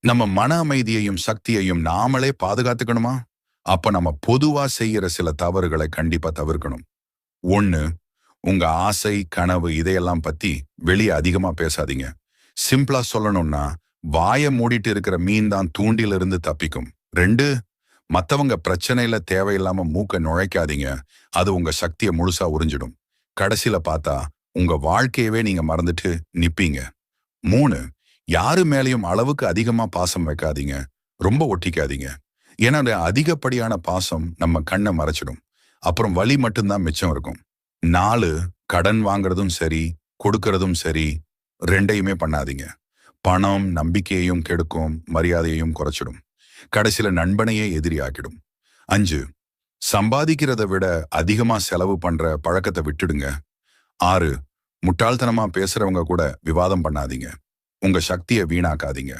நம்ம மன அமைதியையும் சக்தியையும் நாமளே பாதுகாத்துக்கணுமா? அப்ப நம்ம பொதுவா செய்யற சில தவறுகளை கண்டிப்பா தவிர்க்கணும். ஒண்ணு உங்க ஆசை கனவு இதையெல்லாம் பத்தி வெளியே அதிகமா பேசாதீங்க. சிம்பிளா சொல்லணும்னா வாய மூடிட்டு இருக்கிற மீன் தான் தூண்டிலிருந்து தப்பிக்கும். ரெண்டு மத்தவங்க பிரச்சனையில தேவையில்லாம மூக்க நுழைக்காதீங்க. அது உங்க சக்தியை முழுசா உறிஞ்சிடும். கடைசியில பார்த்தா உங்க வாழ்க்கையவே நீங்க மறந்துட்டு நிப்பீங்க. மூணு யாரு மேலையும் அளவுக்கு அதிகமா பாசம் வைக்காதீங்க. ரொம்ப ஒட்டிக்காதீங்க. ஏன்னா அந்த அதிகப்படியான பாசம் நம்ம கண்ணை மறைச்சிடும். அப்புறம் வலி மட்டும்தான் மிச்சம் இருக்கும். நாலு கடன் வாங்குறதும் சரி கொடுக்கறதும் சரி ரெண்டையுமே பண்ணாதீங்க. பணம் நம்பிக்கையையும் கெடுக்கும் மரியாதையையும் குறைச்சிடும். கடைசியில நண்பனையே எதிரி ஆக்கிடும் அஞ்சு சம்பாதிக்கிறத விட அதிகமா செலவு பண்ற பழக்கத்தை விட்டுடுங்க. ஆறு முட்டாள்தனமா பேசுறவங்க கூட விவாதம் பண்ணாதீங்க. உங்க சக்தியை வீணாக்காதீங்க.